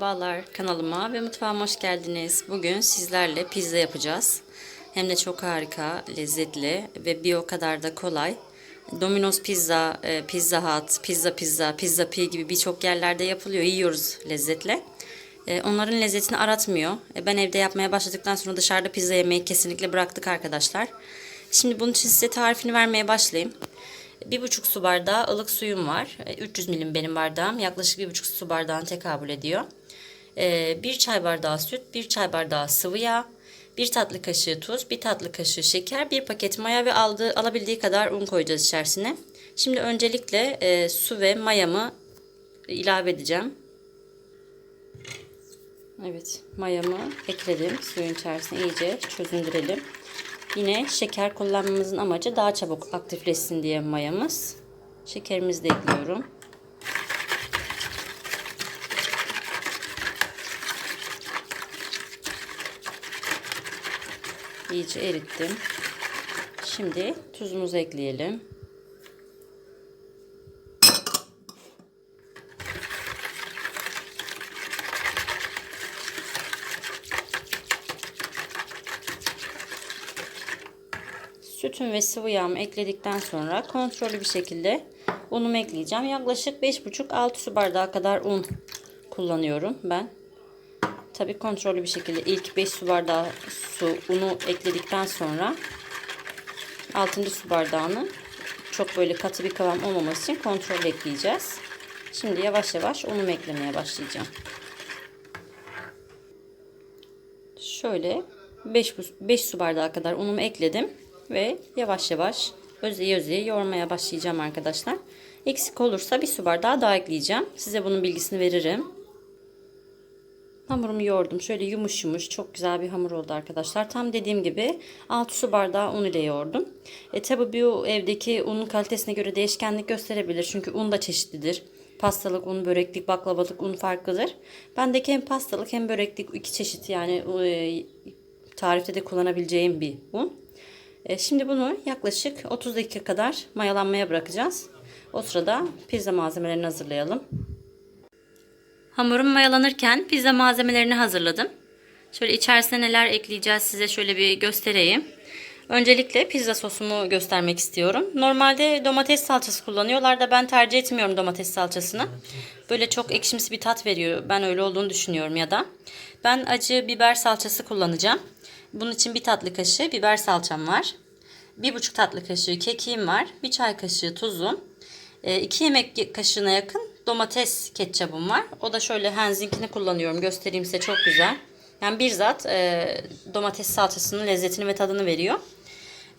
Merhabalar kanalıma ve mutfağıma hoş geldiniz. Bugün sizlerle pizza yapacağız. Hem de çok harika, lezzetli ve bir o kadar da kolay. Domino's Pizza, e, Pizza Hut, Pizza Pizza, Pizza P gibi birçok yerlerde yapılıyor. Yiyoruz lezzetle. E, Onların lezzetini aratmıyor. E, Ben evde yapmaya başladıktan sonra dışarıda pizza yemeyi kesinlikle bıraktık arkadaşlar. Şimdi bunun için size tarifini vermeye başlayayım. Bir buçuk su bardağı ılık suyum var. E, 300 milim benim bardağım. Yaklaşık bir buçuk su bardağına tekabül ediyor. E, Bir çay bardağı süt, bir çay bardağı sıvı yağ, bir tatlı kaşığı tuz, bir tatlı kaşığı şeker, bir paket maya ve aldığı, alabildiği kadar un koyacağız içerisine. Şimdi öncelikle e, su ve mayamı ilave edeceğim. Evet, mayamı ekledim. Suyun içerisine iyice çözündürelim. Yine şeker kullanmamızın amacı daha çabuk aktifleşsin diye mayamız. Şekerimizi de ekliyorum. İyice erittim. Şimdi tuzumuzu ekleyelim. Sütüm ve sıvı yağımı ekledikten sonra kontrollü bir şekilde unumu ekleyeceğim. Yaklaşık 5,5-6 su bardağı kadar un kullanıyorum ben. Tabi kontrollü bir şekilde ilk 5 su bardağı su unu ekledikten sonra 6. su bardağını çok böyle katı bir kıvam olmaması için kontrol ekleyeceğiz. Şimdi yavaş yavaş unumu eklemeye başlayacağım. Şöyle 5, 5 su bardağı kadar unumu ekledim ve yavaş yavaş özeye özeye yoğurmaya başlayacağım arkadaşlar. Eksik olursa bir su bardağı daha ekleyeceğim. Size bunun bilgisini veririm. Hamurumu yoğurdum. Şöyle yumuş yumuş çok güzel bir hamur oldu arkadaşlar. Tam dediğim gibi 6 su bardağı un ile yoğurdum. E tabi bu evdeki unun kalitesine göre değişkenlik gösterebilir. Çünkü un da çeşitlidir. Pastalık un, böreklik, baklavalık un farklıdır. Bendeki hem pastalık hem böreklik iki çeşit yani e, tarifte de kullanabileceğim bir un. E, şimdi bunu yaklaşık 30 dakika kadar mayalanmaya bırakacağız. O sırada pizza malzemelerini hazırlayalım. Hamurum mayalanırken pizza malzemelerini hazırladım. Şöyle içerisine neler ekleyeceğiz size şöyle bir göstereyim. Öncelikle pizza sosumu göstermek istiyorum. Normalde domates salçası kullanıyorlar da ben tercih etmiyorum domates salçasını. Böyle çok ekşimsi bir tat veriyor. Ben öyle olduğunu düşünüyorum ya da. Ben acı biber salçası kullanacağım. Bunun için bir tatlı kaşığı biber salçam var. Bir buçuk tatlı kaşığı kekiğim var. Bir çay kaşığı tuzum. 2 yemek kaşığına yakın domates ketçabım var. O da şöyle Heinz'inkini kullanıyorum. Göstereyim size çok güzel. Yani bir zat e, domates salçasının lezzetini ve tadını veriyor.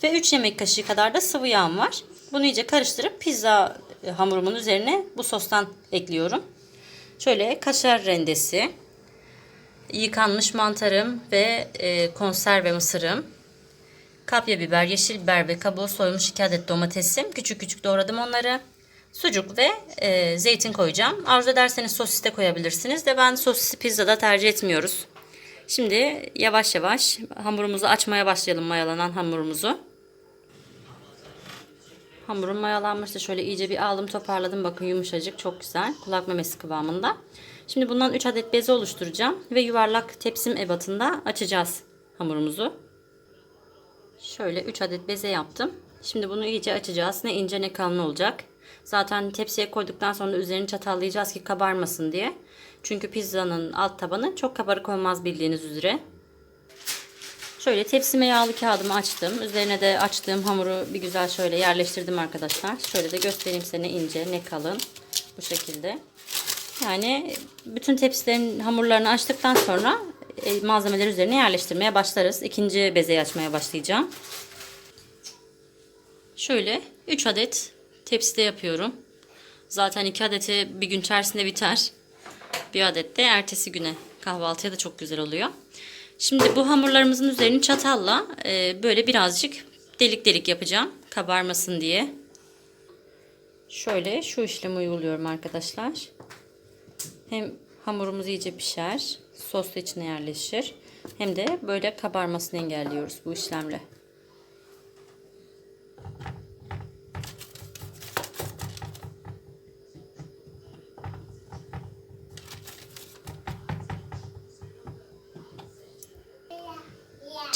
Ve 3 yemek kaşığı kadar da sıvı yağım var. Bunu iyice karıştırıp pizza hamurumun üzerine bu sostan ekliyorum. Şöyle kaşar rendesi, yıkanmış mantarım ve e, konserve mısırım, kapya biber, yeşil biber ve kabuğu soymuş 2 adet domatesim. Küçük küçük doğradım onları. Sucuk ve e, zeytin koyacağım. Arzu ederseniz sosis de koyabilirsiniz de ben sosisi pizzada tercih etmiyoruz. Şimdi yavaş yavaş hamurumuzu açmaya başlayalım mayalanan hamurumuzu. Hamurum mayalanmıştı. Şöyle iyice bir aldım toparladım. Bakın yumuşacık çok güzel. Kulak memesi kıvamında. Şimdi bundan 3 adet beze oluşturacağım. Ve yuvarlak tepsim ebatında açacağız hamurumuzu. Şöyle 3 adet beze yaptım. Şimdi bunu iyice açacağız. Ne ince ne kalın olacak. Zaten tepsiye koyduktan sonra üzerini çatallayacağız ki kabarmasın diye. Çünkü pizzanın alt tabanı çok kabarık olmaz bildiğiniz üzere. Şöyle tepsime yağlı kağıdımı açtım. Üzerine de açtığım hamuru bir güzel şöyle yerleştirdim arkadaşlar. Şöyle de göstereyim size ne ince ne kalın. Bu şekilde. Yani bütün tepsilerin hamurlarını açtıktan sonra e, malzemeleri üzerine yerleştirmeye başlarız. İkinci bezeyi açmaya başlayacağım. Şöyle 3 adet tepside yapıyorum. Zaten 2 adeti bir gün içerisinde biter. Bir adet de ertesi güne kahvaltıya da çok güzel oluyor. Şimdi bu hamurlarımızın üzerini çatalla e, böyle birazcık delik delik yapacağım. Kabarmasın diye. Şöyle şu işlemi uyguluyorum arkadaşlar. Hem hamurumuz iyice pişer. Sos içine yerleşir. Hem de böyle kabarmasını engelliyoruz bu işlemle.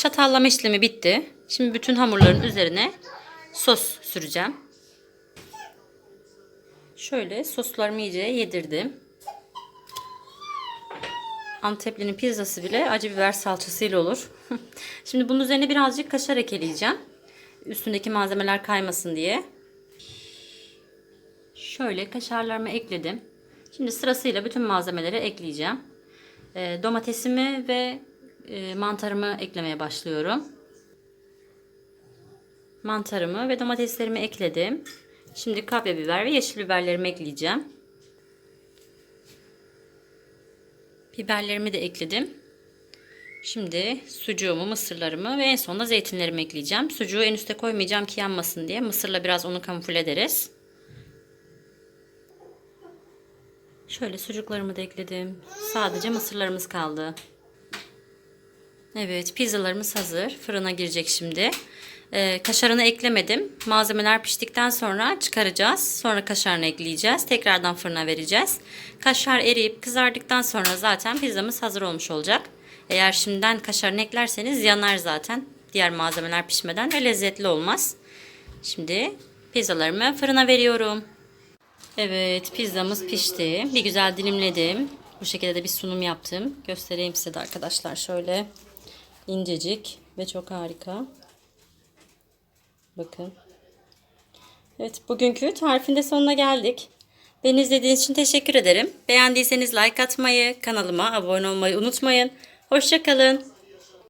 Çatallama işlemi bitti. Şimdi bütün hamurların üzerine sos süreceğim. Şöyle soslarımı iyice yedirdim. Anteplinin pizzası bile acı biber salçasıyla olur. Şimdi bunun üzerine birazcık kaşar ekleyeceğim. Üstündeki malzemeler kaymasın diye. Şöyle kaşarlarımı ekledim. Şimdi sırasıyla bütün malzemeleri ekleyeceğim. E, domatesimi ve e, mantarımı eklemeye başlıyorum. Mantarımı ve domateslerimi ekledim. Şimdi kapya biber ve yeşil biberlerimi ekleyeceğim. Biberlerimi de ekledim. Şimdi sucuğumu, mısırlarımı ve en sonunda zeytinlerimi ekleyeceğim. Sucuğu en üste koymayacağım ki yanmasın diye. Mısırla biraz onu kamufle ederiz. Şöyle sucuklarımı da ekledim. Sadece mısırlarımız kaldı. Evet pizzalarımız hazır. Fırına girecek şimdi. Ee, kaşarını eklemedim. Malzemeler piştikten sonra çıkaracağız. Sonra kaşarını ekleyeceğiz. Tekrardan fırına vereceğiz. Kaşar eriyip kızardıktan sonra zaten pizzamız hazır olmuş olacak. Eğer şimdiden kaşarını eklerseniz yanar zaten. Diğer malzemeler pişmeden ve lezzetli olmaz. Şimdi pizzalarımı fırına veriyorum. Evet pizzamız pişti. Bir güzel dilimledim. Bu şekilde de bir sunum yaptım. Göstereyim size de arkadaşlar şöyle. İncecik ve çok harika. Bakın. Evet bugünkü tarifin de sonuna geldik. Beni izlediğiniz için teşekkür ederim. Beğendiyseniz like atmayı, kanalıma abone olmayı unutmayın. Hoşçakalın.